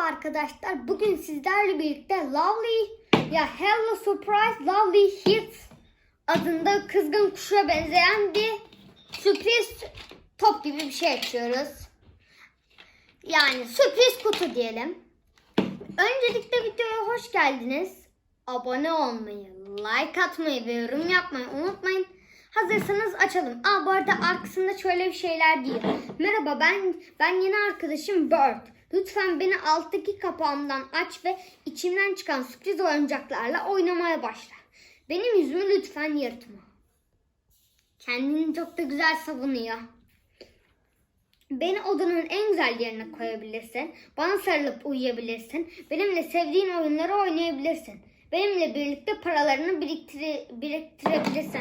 arkadaşlar. Bugün sizlerle birlikte Lovely ya Hello Surprise Lovely Hits adında kızgın kuşa benzeyen bir sürpriz top gibi bir şey açıyoruz. Yani sürpriz kutu diyelim. Öncelikle videoya hoş geldiniz. Abone olmayı, like atmayı ve yorum yapmayı unutmayın. Hazırsanız açalım. Aa bu arada arkasında şöyle bir şeyler diyor. Merhaba ben ben yeni arkadaşım Bird. Lütfen beni alttaki kapağımdan aç ve içimden çıkan sürpriz oyuncaklarla oynamaya başla. Benim yüzümü lütfen yırtma. Kendini çok da güzel savunuyor. Beni odanın en güzel yerine koyabilirsin. Bana sarılıp uyuyabilirsin. Benimle sevdiğin oyunları oynayabilirsin. Benimle birlikte paralarını biriktire, biriktirebilirsin.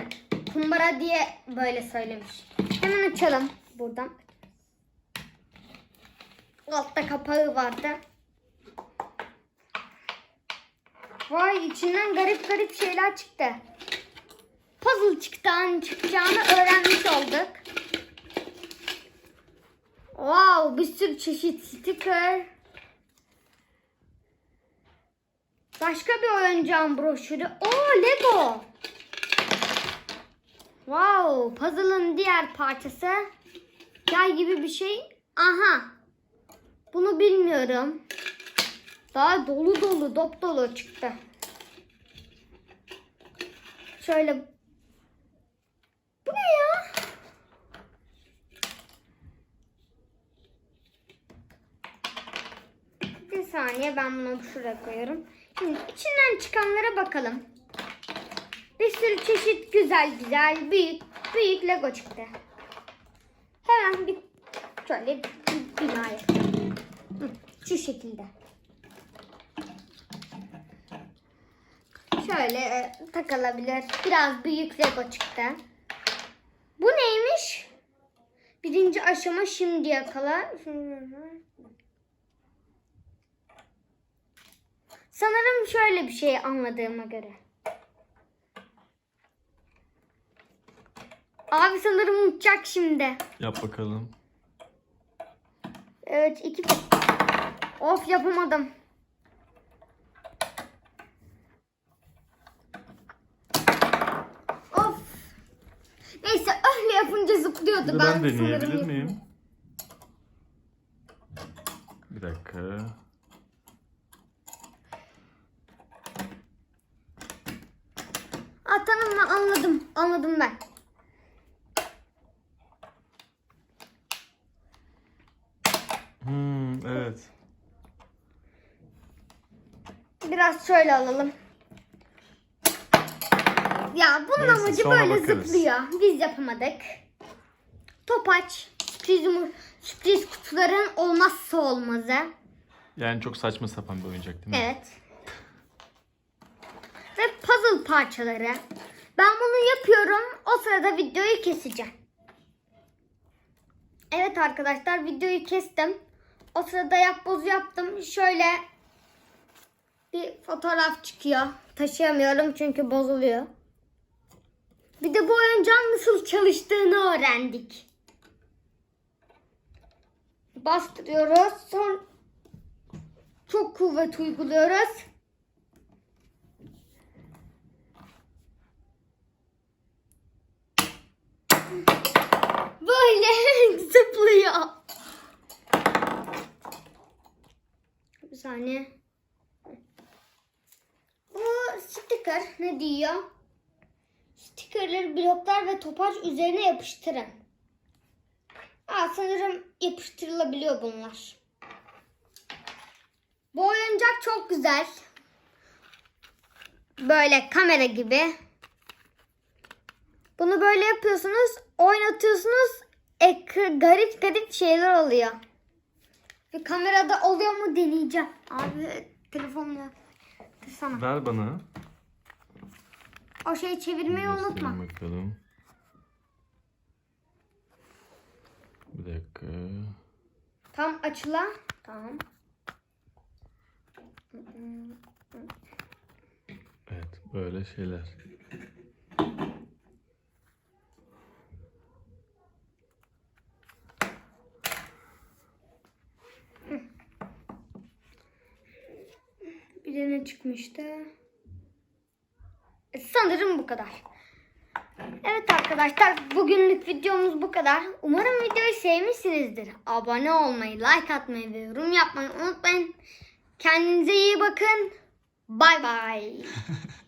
Kumbara diye böyle söylemiş. Hemen açalım buradan. Altta kapağı vardı. Vay içinden garip garip şeyler çıktı. Puzzle çıktan çıkacağını öğrenmiş olduk. Wow bir sürü çeşit sticker. Başka bir oyuncağın broşürü. Oo Lego. Wow puzzle'ın diğer parçası. Yay gibi bir şey. Aha. Bunu bilmiyorum. Daha dolu dolu dop dolu çıktı. Şöyle. Bu ne ya? Bir saniye ben bunu şuraya koyuyorum. Şimdi içinden çıkanlara bakalım. Bir sürü çeşit güzel güzel büyük büyük Lego çıktı. Hemen bir şöyle bir bina yapalım. Şu şekilde. Şöyle e, takılabilir. Biraz büyük Lego çıktı. Bu neymiş? Birinci aşama şimdiye kadar. Sanırım şöyle bir şey anladığıma göre. Abi sanırım uçacak şimdi. Yap bakalım. Evet iki... Of yapamadım. Of. Neyse öyle yapınca zıplıyordu. Ben ben deneyebilir miyim? Bir dakika. Tamam ben anladım. Anladım ben. Hmm, evet. Biraz şöyle alalım. Ya bunun Neyse, amacı sonra böyle bakarız. zıplıyor. Biz yapamadık. Topaç. Sürpriz, yumur- sürpriz kutuların olmazsa olmazı. Yani çok saçma sapan bir oyuncak değil mi? Evet. Ve puzzle parçaları. Ben bunu yapıyorum. O sırada videoyu keseceğim. Evet arkadaşlar videoyu kestim. O sırada yapboz yaptım. Şöyle bir fotoğraf çıkıyor. Taşıyamıyorum çünkü bozuluyor. Bir de bu oyuncağın nasıl çalıştığını öğrendik. Bastırıyoruz. Sonra çok kuvvet uyguluyoruz. Böyle zıplıyor. Bir saniye. Sticker ne diyor? Stickerleri bloklar ve topaç üzerine yapıştırın. Aa, sanırım yapıştırılabiliyor bunlar. Bu oyuncak çok güzel. Böyle kamera gibi. Bunu böyle yapıyorsunuz, oynatıyorsunuz. Ek garip garip şeyler oluyor. Bir kamerada oluyor mu deneyeceğim. Abi telefonla. Dursana. Ver bana. O şeyi çevirmeyi unutma. Göstereyim bakalım. Bir dakika. Tam açıla. Tamam. Evet, böyle şeyler. Bir çıkmıştı? E, Sanırım bu kadar. Evet arkadaşlar bugünlük videomuz bu kadar. Umarım videoyu sevmişsinizdir. Abone olmayı, like atmayı ve yorum yapmayı unutmayın. Kendinize iyi bakın. Bay bay.